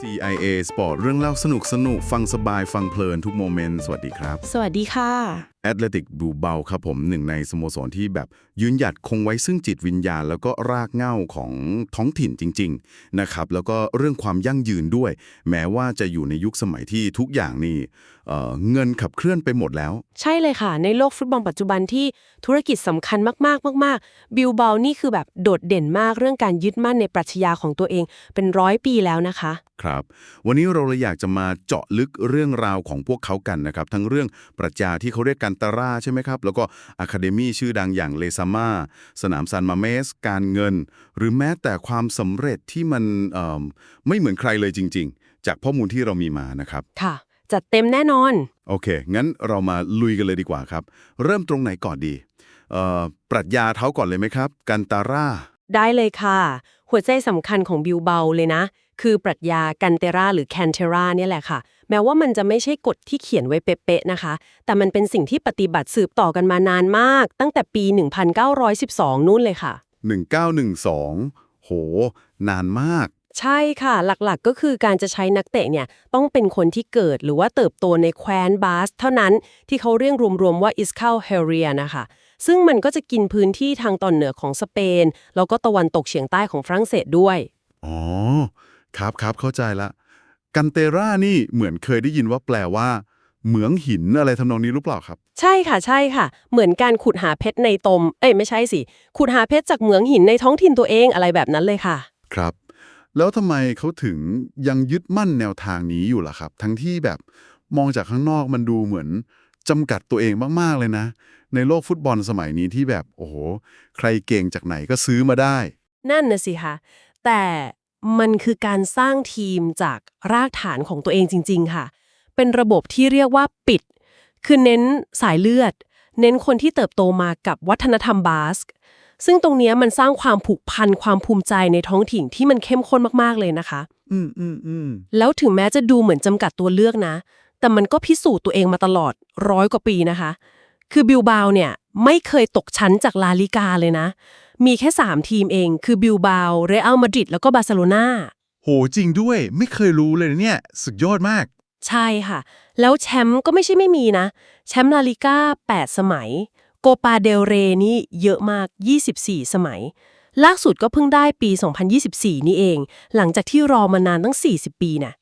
CIA Sport เรื่องเล่าสนุกสนุกฟังสบายฟังเพลินทุกโมเมนต์ สวัสดีครับ สวัสดีค่ะ แอตเลติกบูเบลครับผมหนึ่งในสโมสรที่แบบยืนหยัดคงไว้ซึ่งจิตวิญญาณ แล้วก็รากเหง้าของท้องถิ่นจริง ๆ นะครับ แล้วก็เรื่องความยั่งยืนด้วย แม้ว่าจะอยู่ในยุคสมัยที่ทุกอย่างนี่เอ่อเงินขับเคลื่อนไปหมดแล้ว ใช่เลยค่ะ ในโลกฟุตบอลปัจจุบันที่ธุรกิจสำคัญมากๆ มากๆ บิลเบลนี่คือแบบโดดเด่นมากเรื่องการยึดมั่นในปรัชญาของตัวเองเป็นร้อยปีแล้วนะคะครับวันนี้เราเลยอยากจะมาเจาะลึกเรื่องราวของพวกเขากันนะครับทั้งเรื่องปรัชญาที่เขาเรียกกันตาราใช่ไหมครับ แล้วก็อะคาเดมีชื่อดังอย่างเลซามาสนามซันมาเมส การเงิน หรือแม้แต่ความสำเร็จที่มันเอิ่มไม่เหมือนใครเลยจริง ๆ จากข้อมูลที่เรามีมานะครับ ค่ะ จัดเต็มแน่นอน โอเค งั้นเรามาลุยกันเลยดีกว่าครับ เริ่มตรงไหนก่อนดีเอ่อปรัชญาเท้าก่อนเลยไหมครับ กันตาราได้เลยค่ะ หัวใจสำคัญของบิลเบลเลยนะ คือปรัชญากันเตราหรือแคนเทราเนี่ยแหละค่ะ แม้ว่ามันจะไม่ใช่กฎที่เขียนไว้เป๊ะๆนะคะ แต่มันเป็นสิ่งที่ปฏิบัติสืบต่อกันมานานมาก ตั้งแต่ปี 1912 นู่นเลยค่ะ 1912 โห นานมาก ใช่ค่ะ หลักๆก็คือการจะใช้นักเตะเนี่ยต้องเป็นคนที่เกิดหรือว่าเติบโตในแคว้นบาส เท่านั้นที่เขาเรียกรวมๆว่าอิสคาลเฮเรียนะคะซึ่งมันก็จะกินพื้นที่ทางตอนเหนือของสเปน แล้วก็ตะวันตกเฉียงใต้ของฝรั่งเศสด้วย อ๋อ ครับครับเข้าใจละ กันเตรานี่เหมือนเคยได้ยินว่าแปลว่า เหมืองหินอะไรทำนองนี้หรือเปล่าครับ ใช่ค่ะใช่ค่ะ เหมือนการขุดหาเพชรในตม เอ้ยไม่ใช่สิ ขุดหาเพชรจากเหมืองหินในท้องถิ่นตัวเองอะไรแบบนั้นเลยค่ะ ครับ แล้วทำไมเขาถึงยังยึดมั่นแนวทางนี้อยู่ล่ะครับ ทั้งที่แบบมองจากข้างนอกมันดูเหมือนจำกัดตัวเองมากๆเลยนะ ในโลกฟุตบอลสมัยนี้ที่แบบโอ้โหใครเก่งจากไหนก็ซื้อมาได้ นั่นนะสิคะแต่ มันคือการสร้างทีมจากรากฐานของตัวเองจริง ๆ ค่ะ เป็นระบบที่เรียกว่าปิด คือเน้นสายเลือด เน้นคนที่เติบโตมากับวัฒนธรรมบาสกซึ่งตรงเนี้ยมันสร้างความผูกพันความภูมิใจในท้องถิ่นที่มันเข้มข้นมากๆเลยนะคะ อืมอืมอืมแล้วถึงแม้จะดูเหมือนจำกัดตัวเลือกนะ แต่มันก็พิสูจน์ตัวเองมาตลอดร้อยกว่าปีนะคะ คือบิลบาวเนี่ยไม่เคยตกชั้นจากลาลิกาเลยนะ มีแค่ 3 ทีมเอง คือบิลบาวเรอัลมาดริดแล้วก็บาร์เซโลนาโหจริงด้วย ไม่เคยรู้เลยเนี่ย สุดยอดมาก ใช่ค่ะ แล้วแชมป์ก็ไม่ใช่ไม่มีนะ แชมป์ลาลิกา8 สมัย โกปาเดลเรนี่เยอะมาก 24 สมัย ล่าสุดก็เพิ่งได้ปี 2024 นี่เอง หลังจากที่รอมานานตั้ง 40 ปีน่ะ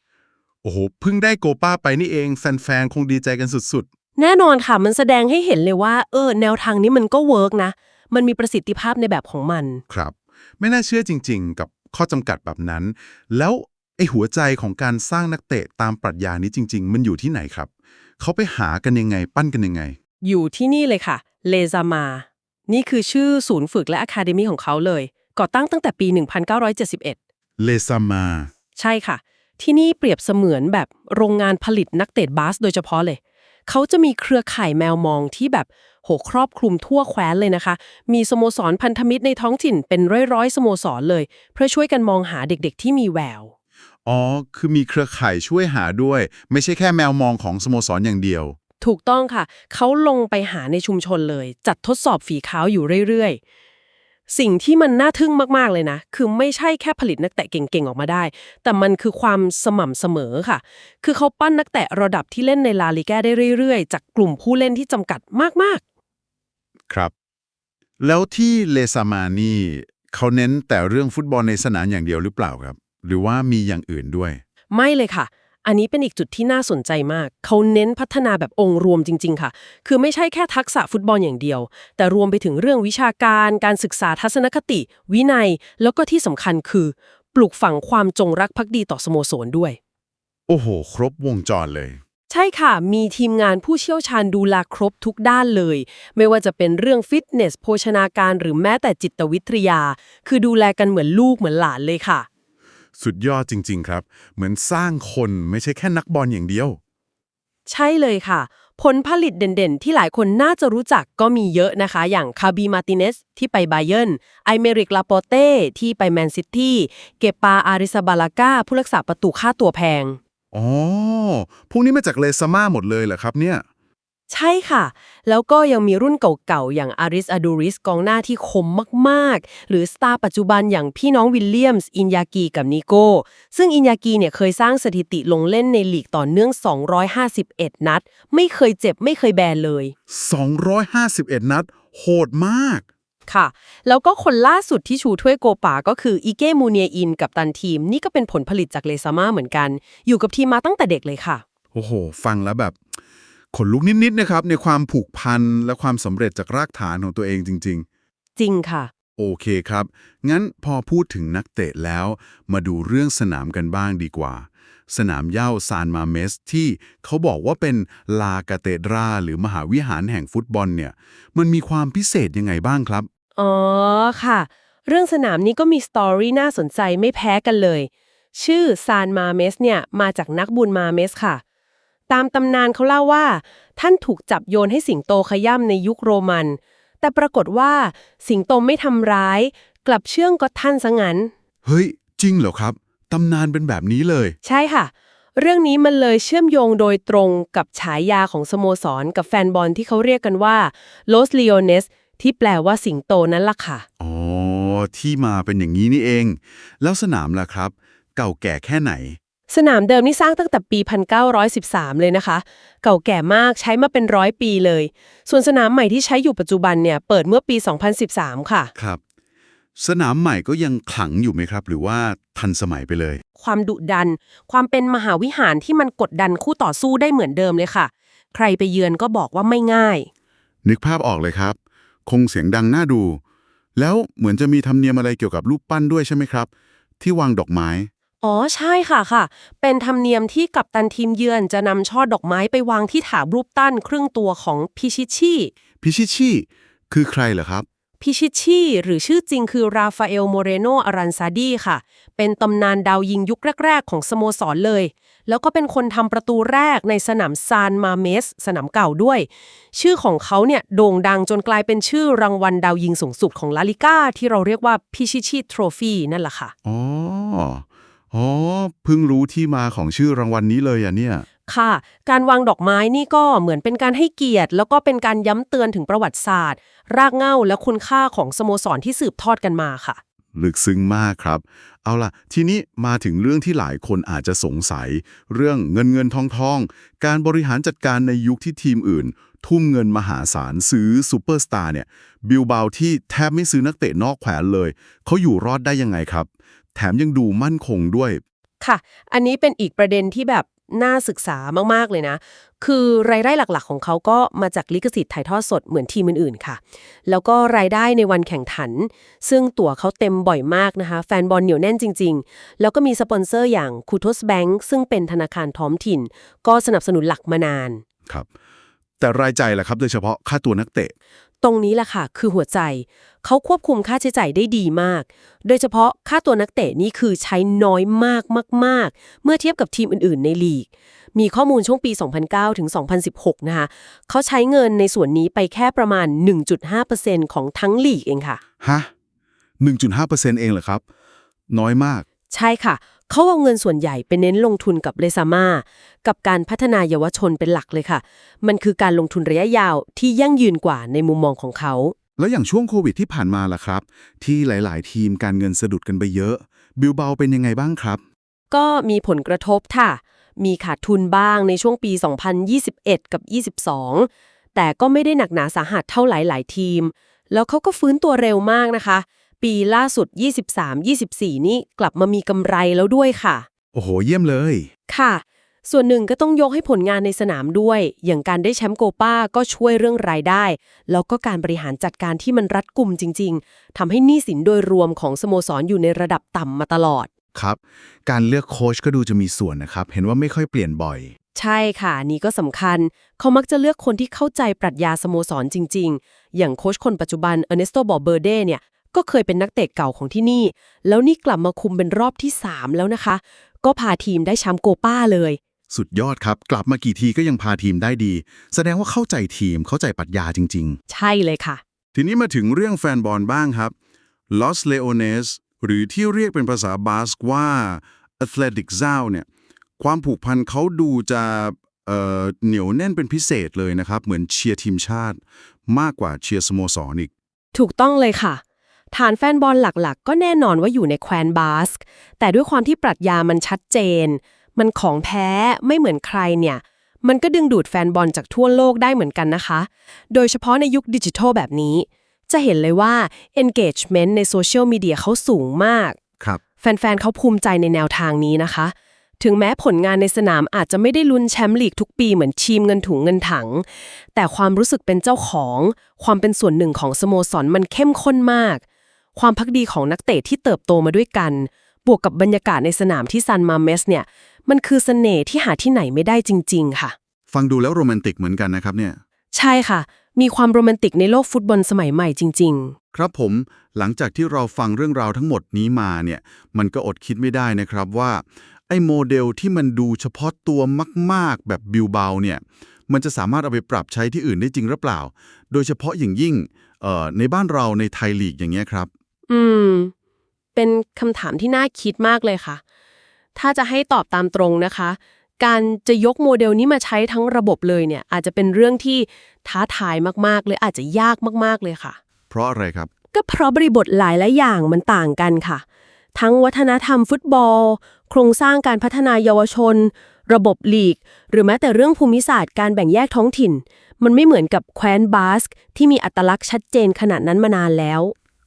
โอ้โห เพิ่งได้โกป้าไปนี่เองแฟนๆคงดีใจกันสุดแน่นอนค่ะ มันแสดงให้เห็นเลยว่า เออ แนวทางนี้มันก็เวิร์กนะ มันมีประสิทธิภาพในแบบของมันๆครับ ไม่น่าเชื่อจริง ๆ กับข้อจำกัดแบบนั้น แล้วไอหัวใจของการสร้างนักเตะตามปรัชญานี้จริง ๆ มันอยู่ที่ไหนครับ เขาไปหากันยังไงปั้นกันยังไง อยู่ที่นี่เลยค่ะ เลซามา นี่คือชื่อศูนย์ฝึกและอะคาเดมีของเขาเลย ก่อตั้งตั้งแต่ปี 1971 เลซามา ใช่ค่ะ ที่นี่เปรียบเสมือนแบบโรงงานผลิตนักเตะบาสโดยเฉพาะเลย เขาจะมีเครือข่ายแมวมองที่แบบโหครอบคลุมทั่วแคว้นเลยนะคะ มีสโมสรพันธมิตรในท้องถิ่นเป็นร้อยๆสโมสรเลย เพื่อช่วยกันมองหาเด็กๆ ที่มีแวว อ๋อ คือมีเครือข่ายช่วยหาด้วย ไม่ใช่แค่แมวมองของสโมสรอย่างเดียว ถูกต้องค่ะ เขาลงไปหาในชุมชนเลย จัดทดสอบฝีเท้าอยู่เรื่อยๆ สิ่งที่มันน่าทึ่งมาก ๆ เลยนะ คือไม่ใช่แค่ผลิตนักเตะเก่ง ๆ ออกมาได้ แต่มันคือความสม่ำเสมอค่ะ คือเขาปั้นนักเตะระดับที่เล่นในลาลิก้าได้เรื่อย ๆ จากกลุ่มผู้เล่นที่จำกัดมากครับ แล้วที่เลซามานี่เขาเน้นแต่เรื่องฟุตบอลในสนามอย่างเดียวหรือเปล่าครับ หรือว่ามีอย่างอื่นด้วยๆไม่เลยค่ะ อันนี้เป็นอีกจุดที่น่าสนใจมาก เขาเน้นพัฒนาแบบองค์รวมจริง ๆ ค่ะ คือไม่ใช่แค่ทักษะฟุตบอลอย่างเดียว แต่รวมไปถึงเรื่องวิชาการ การศึกษาทัศนคติ วินัย แล้วก็ที่สำคัญคือ ปลูกฝังความจงรักภักดีต่อสโมสรด้วย โอ้โห ครบวงจรเลย ใช่ค่ะ มีทีมงานผู้เชี่ยวชาญดูแลครบทุกด้านเลย ไม่ว่าจะเป็นเรื่องฟิตเนส โภชนาการ หรือแม้แต่จิตวิทยา คือดูแลกันเหมือนลูกเหมือนหลานเลยค่ะ สุดยอดจริง ๆ ครับ เหมือนสร้างคนไม่ใช่แค่นักบอลอย่างเดียว ใช่เลยค่ะ ผลผลิตเด่นๆ ที่หลายคนน่าจะรู้จักก็มีเยอะนะคะ อย่างคาบีมาติเนสที่ไปไบเยร์นไอเมริกลาโปเต้ที่ไปแมนซิตี้เกปาอาริซาบาลากาผู้รักษาประตูค่าตัวแพงอ๋อพวกนี้มาจากเลซาม่าหมดเลยเหรอครับเนี่ย ใช่ค่ะ แล้วก็ยังมีรุ่นเก่าๆ อย่างอาริสอดูริสกองหน้าที่คมมากๆ หรือสตาร์ปัจจุบันอย่างพี่น้องวิลเลียมส์ อินยากีกับนิโก้ ซึ่งอินยากีเนี่ยเคยสร้างสถิติลงเล่นในลีกต่อเนื่อง 251 นัด ไม่เคยเจ็บไม่เคยแบนเลย 251 นัด โหดมาก ค่ะ แล้วก็คนล่าสุดที่ชูถ้วยโกปาก็คืออิเก้มูเนียอินกับตันทีม นี่ก็เป็นผลผลิตจากเลซาม่าเหมือนกัน อยู่กับทีมมาตั้งแต่เด็กเลยค่ะ โอ้โห ฟังแล้วแบบ ขนลุกนิดๆนะครับ ในความผูกพันและความสำเร็จจากรากฐานของตัวเองจริง จริงค่ะ ๆ โอเคครับ งั้นพอพูดถึงนักเตะแล้ว มาดูเรื่องสนามกันบ้างดีกว่า สนามเหย้าซานมาเมสที่เขาบอกว่าเป็นลากาเตดราหรือมหาวิหารแห่งฟุตบอลเนี่ย มันมีความพิเศษยังไงบ้างครับ อ๋อค่ะ เรื่องสนามนี้ก็มีสตอรี่น่าสนใจไม่แพ้กันเลย ชื่อซานมาเมสเนี่ย มาจากนักบุญมาเมสค่ะ ตามตำนานเขาเล่าว่า ท่านถูกจับโยนให้สิงโตขย่ำในยุคโรมัน แต่ปรากฏว่าสิงโตไม่ทำร้าย กลับเชื่องก็ท่านซะงั้น เฮ้ย จริงเหรอครับ ตำนานเป็นแบบนี้เลย ใช่ค่ะ เรื่องนี้มันเลยเชื่อมโยงโดยตรงกับฉายาของสโมสร กับแฟนบอลที่เขาเรียกกันว่า Los Leones ที่แปลว่าสิงโตนั่นล่ะค่ะ อ๋อ ที่มาเป็นอย่างนี้นี่เอง แล้วสนามล่ะครับ เก่าแก่แค่ไหน สนามเดิมนี่สร้างตั้งแต่ปี 1913 เลยนะคะ เก่าแก่มากใช้มาเป็นร้อยปีเลย ส่วนสนามใหม่ที่ใช้อยู่ปัจจุบันเนี่ยเปิดเมื่อปี 2013 ค่ะ ครับ สนามใหม่ก็ยังขลังอยู่ไหมครับ หรือว่าทันสมัยไปเลย ความดุดัน ความเป็นมหาวิหารที่มันกดดันคู่ต่อสู้ได้เหมือนเดิมเลยค่ะ ใครไปเยือนก็บอกว่าไม่ง่าย นึกภาพออกเลยครับ คงเสียงดังน่าดู แล้วเหมือนจะมีธรรมเนียมอะไรเกี่ยวกับรูปปั้นด้วยใช่ไหมครับ ที่วางดอกไม้ อ๋อใช่ค่ะค่ะ เป็นธรรมเนียมที่กัปตันทีมเยือนจะนำช่อดอกไม้ไปวางที่ถารูปตั้นครึ่งตัวของพิชิชีพิชิชีคือใครเหรอครับ พิชิชีหรือชื่อจริงคือราฟาเอลโมเรโนอารันซาดีค่ะ เป็นตำนานดาวยิงยุคแรก ๆ ของสโมสรเลย แล้วก็เป็นคนทำประตูแรกในสนามซานมาเมส สนามเก่าด้วย ชื่อของเขาเนี่ยโด่งดังจนกลายเป็นชื่อรางวัลดาวยิงสูงสุดของลาลิก้าที่เราเรียกว่าพิชิชีทรฟีนั่นแหละค่ะอ๋อ อ๋อเพิ่งรู้ที่มาของชื่อรางวัลนี้เลยอะเนี่ย ค่ะ การวางดอกไม้นี่ก็เหมือนเป็นการให้เกียรติ แล้วก็เป็นการย้ำเตือนถึงประวัติศาสตร์ รากเหง้าและคุณค่าของสโมสรที่สืบทอดกันมาค่ะ ลึกซึ้งมากครับ เอาล่ะ ทีนี้มาถึงเรื่องที่หลายคนอาจจะสงสัย เรื่องเงินเงินทองทอง การบริหารจัดการในยุคที่ทีมอื่น ทุ่มเงินมหาศาลซื้อซูเปอร์สตาร์เนี่ยบิลบาวที่แทบไม่ซื้อนักเตะนอกแขวนเลยเขาอยู่รอดได้ยังไงครับ แถมยังดูมั่นคงด้วย ค่ะ อันนี้เป็นอีกประเด็นที่แบบน่าศึกษามากๆเลยนะ คือรายได้หลักๆของเขาก็มาจากลิขสิทธิ์ถ่ายทอดสดเหมือนทีมอื่นๆค่ะ แล้วก็รายได้ในวันแข่งขัน ซึ่งตั๋วเขาเต็มบ่อยมากนะคะ แฟนบอลเหนียวแน่นจริง ๆ แล้วก็มีสปอนเซอร์อย่างคูท s สแบง k ซึ่งเป็นธนาคารท้องถิ่น ก็สนับสนุนหลักมานาน ครับ แต่รายจ่ายล่ะครับ โดยเฉพาะค่าตัวนักเตะ ตรงนี้แหละค่ะ คือหัวใจ เขาควบคุมค่าใช้จ่ายได้ดีมาก โดยเฉพาะค่าตัวนักเตะนี่คือใช้น้อยมากมาก ๆ เมื่อเทียบกับทีมอื่น ๆ ในลีก มีข้อมูลช่วงปี 2009 ถึง 2016 นะคะ เขาใช้เงินในส่วนนี้ไปแค่ประมาณ 1.5%ของทั้งลีกเองค่ะ ฮะ 1.5%เองเหรอครับ น้อยมาก ใช่ค่ะ เขาเอาเงินส่วนใหญ่ไปเน้นลงทุนกับเลซาม่ากับการพัฒนาเยาวชนเป็นหลักเลยค่ะ มันคือการลงทุนระยะยาวที่ยั่งยืนกว่าในมุมมองของเขา แล้วอย่างช่วงโควิดที่ผ่านมาล่ะครับ ที่หลาย ๆ ทีมการเงินสะดุดกันไปเยอะ บิลเบาเป็นยังไงบ้างครับ ก็มีผลกระทบค่ะ มีขาดทุนบ้างในช่วงปี 2021 กับ 22 แต่ก็ไม่ได้หนักหนาสาหัสเท่าหลาย ๆ ทีม แล้วเขาก็ฟื้นตัวเร็วมากนะคะ ปีล่าสุด 23-24 นี่กลับมามีกำไรแล้วด้วยค่ะ โอ้โห เยี่ยมเลย ค่ะ ส่วนหนึ่งก็ต้องยกให้ผลงานในสนามด้วย อย่างการได้แชมป์โกป้าก็ช่วยเรื่องรายได้ แล้วก็การบริหารจัดการที่มันรัดกุมจริง ๆทำให้หนี้สินโดยรวมของสโมสรอยู่ในระดับต่ำมาตลอด ครับ การเลือกโค้ชก็ดูจะมีส่วนนะครับ เห็นว่าไม่ค่อยเปลี่ยนบ่อย ใช่ค่ะ นี่ก็สำคัญ เขามักจะเลือกคนที่เข้าใจปรัชญาสโมสรจริง ๆ อย่างโค้ชคนปัจจุบันเอเนสโตบอเบอร์เดเนี่ย ก็เคยเป็นนักเตะเก่าของที่นี่ แล้วนี่กลับมาคุมเป็นรอบที่ 3 แล้วนะคะ ก็พาทีมได้แชมป์โกป้าเลย สุดยอดครับ กลับมากี่ทีก็ยังพาทีมได้ดี แสดงว่าเข้าใจทีมเข้าใจปรัชญาจริง ใช่เลยค่ะ ๆ ทีนี้มาถึงเรื่องแฟนบอลบ้างครับ Los Leones หรือที่เรียกเป็นภาษาบาสกว่า Athletic z a o เนี่ยความผูกพันเขาดูจะเอ่อเหนียวแน่นเป็นพิเศษเลยนะครับ เหมือนเชียร์ทีมชาติ มากกว่าเชียร์สโมสรอีก ถูกต้องเลยค่ะ ฐานแฟนบอลหลักๆ ก็แน่นอนว่าอยู่ในแคว้นบาสกแต่ด้วยความที่ปรัชญามันชัดเจน มันของแท้ไม่เหมือนใครเนี่ย มันก็ดึงดูดแฟนบอลจากทั่วโลกได้เหมือนกันนะคะ โดยเฉพาะในยุคดิจิทัลแบบนี้ จะเห็นเลยว่า engagement ในโซเชียลมีเดียเขาสูงมากครับแฟนๆเขาภูมิใจในแนวทางนี้นะคะ ถึงแม้ผลงานในสนามอาจจะไม่ได้ลุ้นแชมป์ลีกทุกปีเหมือนทีมเงินถุงเงินถัง แต่ความรู้สึกเป็นเจ้าของ ความเป็นส่วนหนึ่งของสโมสรมันเข้มข้นมาก ความพักดีของนักเตะที่เติบโตมาด้วยกัน บวกกับบรรยากาศในสนามที่ซันมาเมสเนี่ย มันคือเสน่ห์ที่หาที่ไหนไม่ได้จริง ๆ ค่ะ ฟังดูแล้วโรแมนติกเหมือนกันนะครับเนี่ย ใช่ค่ะ มีความโรแมนติกในโลกฟุตบอลสมัยใหม่จริง ๆ ครับผมหลังจากที่เราฟังเรื่องราวทั้งหมดนี้มาเนี่ย มันก็อดคิดไม่ได้นะครับว่า ไอ้โมเดลที่มันดูเฉพาะตัวมาก ๆ แบบบิวเบาเนี่ย มันจะสามารถเอาไปปรับใช้ที่อื่นได้จริงหรือเปล่า โดยเฉพาะอย่างยิ่งเอ่อในบ้านเราในไทยลีกอย่างเงี้ยครับ อืม เป็นคำถามที่น่าคิดมากเลยค่ะ ถ้าจะให้ตอบตามตรงนะคะ การจะยกโมเดลนี้มาใช้ทั้งระบบเลยเนี่ย อาจจะเป็นเรื่องที่ท้าทายมากๆเลยอาจจะยากมากๆเลยค่ะ เพราะอะไรครับ ก็เพราะบริบทหลายและอย่างมันต่างกันค่ะ ทั้งวัฒนธรรมฟุตบอล โครงสร้างการพัฒนาเยาวชน ระบบลีก หรือแม้แต่เรื่องภูมิศาสตร์การแบ่งแยกท้องถิ่น มันไม่เหมือนกับแคว้นบาสกที่มีอัตลักษณ์ชัดเจนขนาดนั้นมานานแล้ว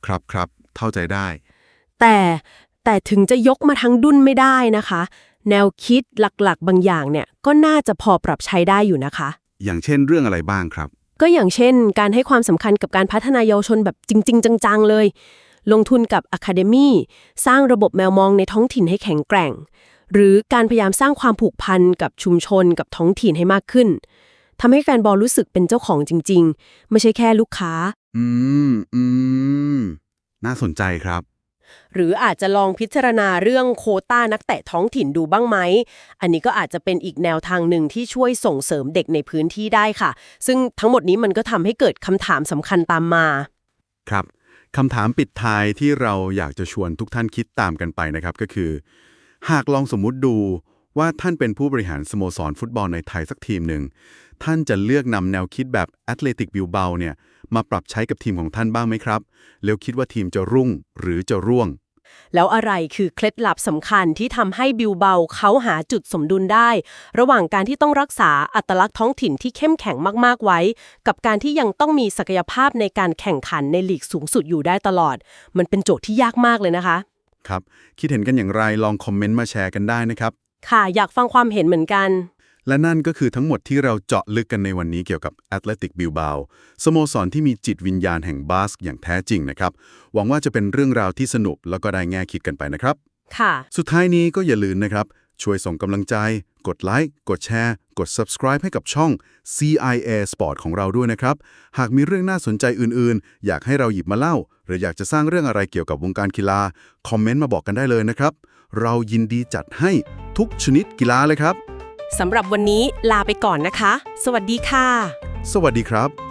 ครับครับ เข้าใจได้ แต่แต่ถึงจะยกมาทั้งดุนไม่ได้นะคะ แนวคิดหลักๆ บางอย่างเนี่ยก็น่าจะพอปรับใช้ได้อยู่นะคะ อย่างเช่นเรื่องอะไรบ้างครับ ก็อย่างเช่น การให้ความสำคัญกับการพัฒนาเยาวชนแบบจริง ๆ จังๆเลย ลงทุนกับอะคาเดมีสร้างระบบแมวมองในท้องถิ่นให้แข็งแกร่ง หรือการพยายามสร้างความผูกพันกับชุมชนกับท้องถิ่นให้มากขึ้นทำให้แฟนบอลรู้สึกเป็นเจ้าของจริง ๆ ไม่ใช่แค่ลูกค้า อืมอืม น่าสนใจครับ หรืออาจจะลองพิจารณาเรื่องโควต้านักเตะท้องถิ่นดูบ้างไหม อันนี้ก็อาจจะเป็นอีกแนวทางหนึ่งที่ช่วยส่งเสริมเด็กในพื้นที่ได้ค่ะ ซึ่งทั้งหมดนี้มันก็ทำให้เกิดคำถามสำคัญตามมา ครับคำถามปิดท้ายที่เราอยากจะชวนทุกท่านคิดตามกันไปนะครับก็คือ หากลองสมมุติดูว่าท่านเป็นผู้บริหารสโมสรฟุตบอลในไทยสักทีมหนึ่ง ท่านจะเลือกนำแนวคิดแบบแอตเลติกบิลเบาเนี่ย มาปรับใช้กับทีมของท่านบ้างไหมครับ แล้วคิดว่าทีมจะรุ่งหรือจะร่วง แล้วอะไรคือเคล็ดลับสำคัญที่ทำให้บิลเบาเขาหาจุดสมดุลได้ ระหว่างการที่ต้องรักษาอัตลักษณ์ท้องถิ่นที่เข้มแข็งมากๆไว้ กับการที่ยังต้องมีศักยภาพในการแข่งขันในลีกสูงสุดอยู่ได้ตลอด มันเป็นโจทย์ที่ยากมากเลยนะคะ ครับ คิดเห็นกันอย่างไรลองคอมเมนต์มาแชร์กันได้นะครับ ค่ะอยากฟังความเห็นเหมือนกัน และนั่นก็คือทั้งหมดที่เราเจาะลึกกันในวันนี้เกี่ยวกับ Athletic Bilbao สโมสรที่มีจิตวิญญาณแห่งบาสอย่างแท้จริงนะครับ หวังว่าจะเป็นเรื่องราวที่สนุกแล้วก็ได้แง่คิดกันไปนะครับ ค่ะ สุดท้ายนี้ก็อย่าลืมนะครับ ช่วยส่งกำลังใจ กดไลค์กดแชร์ กด subscribe ให้กับช่อง CIA Sport ของเราด้วยนะครับ หากมีเรื่องน่าสนใจอื่นๆ อยากให้เราหยิบมาเล่า หรืออยากจะสร้างเรื่องอะไรเกี่ยวกับวงการกีฬาคอมเมนต์มาบอกกันได้เลยนะครับ เรายินดีจัดให้ทุกชนิดกีฬาเลยครับ สำหรับวันนี้ลาไปก่อนนะคะ สวัสดีค่ะ สวัสดีครับ